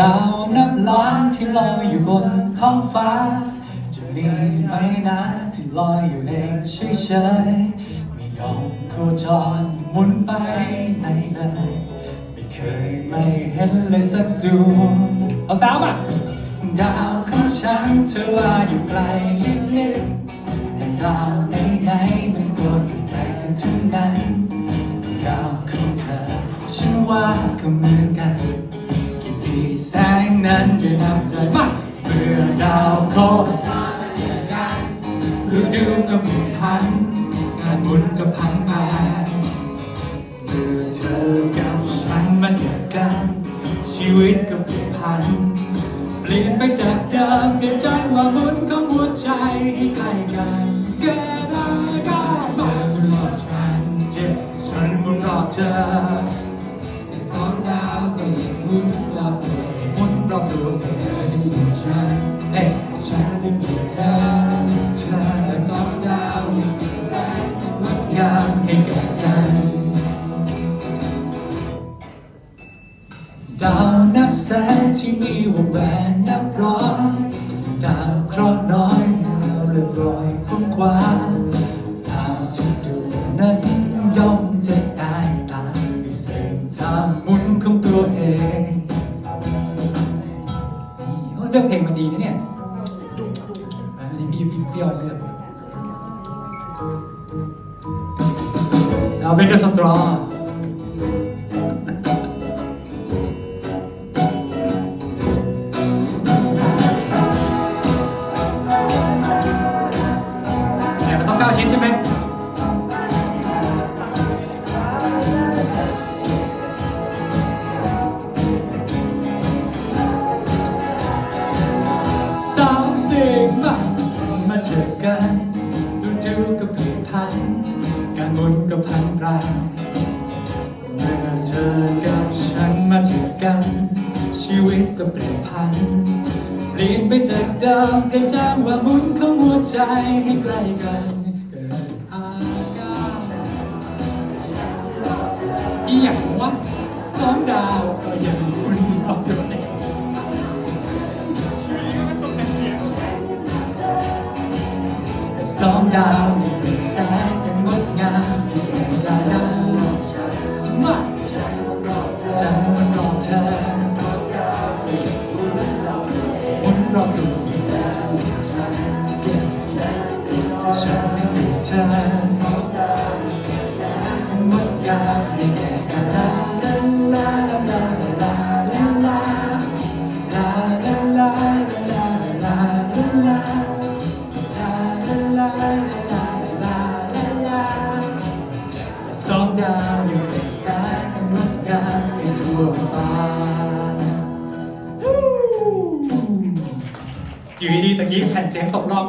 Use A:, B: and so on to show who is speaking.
A: ดาวนับล้านที่ลอยอยู่บนท้องฟ้า จะมีไหมนะที่ลอยอยู่เองเฉยๆไม่ยอมโคจรหมุนไปไหนเลยไม่เคยไม่เห็นเลยสักดวงเอาสามอะดาวของฉันเธอว่าอยู่ไกลลิบๆแต่ดาวไหนๆมันก็อยู่ไกลกันทั้งนั้นดาวของเธอฉันว่าก็เหมือนกัน กี่แสงนั้นจะนำเลยมาเมื่อดาวโคจรมาเจอกันฤดูก็เปลี่ยนพันงานบุญก็พังมาเมื่อเธอกับฉันมาเจอกัน ชีวิตก็เปลี่ยนพันเปลี่ยนไปจากเดิมเปลี่ยนใจวะหมุนของหัวใจให้ใกล้กันเกิดอะไรก็มาบนรอบฉันเจ็บฉันบนรอบเธอ เธอเธอแต่สองดาวยังแสงงดงามให้แก่กันดาวนับแสนที่มีวงแหวนนับร้อยดาวเคราะห์น้อยดาวเลือกรอยคุ้มคว้าดาวที่ดูนั้นย่อมจะแตกต่างในเส้นทางมุนของตัวเองนี่เลือกเพลงมาดีนะเนี่ย พี่พี่พี่ยอดเลือกเราเป็นกระสตรอแต่มันต้องเก้าชิ้นใช่ไหมสามสิ่มา มาเจอกันดูดูก็เปลี่ยนพันการหมุนก็พันแปรเมื่อเธอกับฉันมาเจอกัน ชีวิตก็เปลี่ยนพันเปลี่ยนไปจากเดิมเปลี่ยนจากว่าหมุนของหัวใจให้ใกล้กันเกิดอาการอีหยังวะสองดาวก็ยังห สองดาวยังเป็นแสงยังงดงามให้แก่ดาดาวมาฉันมันรอเธอหมุนรอบตัวเองหมุนรอบตัวเองฉันเก็บฉันไม่มีเธอสองดาวยังแสงยังงดงามให้แก่ งาวยังเป็นแสงอันงดงามในทั่วฟ้าอยู่ดีๆตะกี้แผ่นเสียงตกล่อง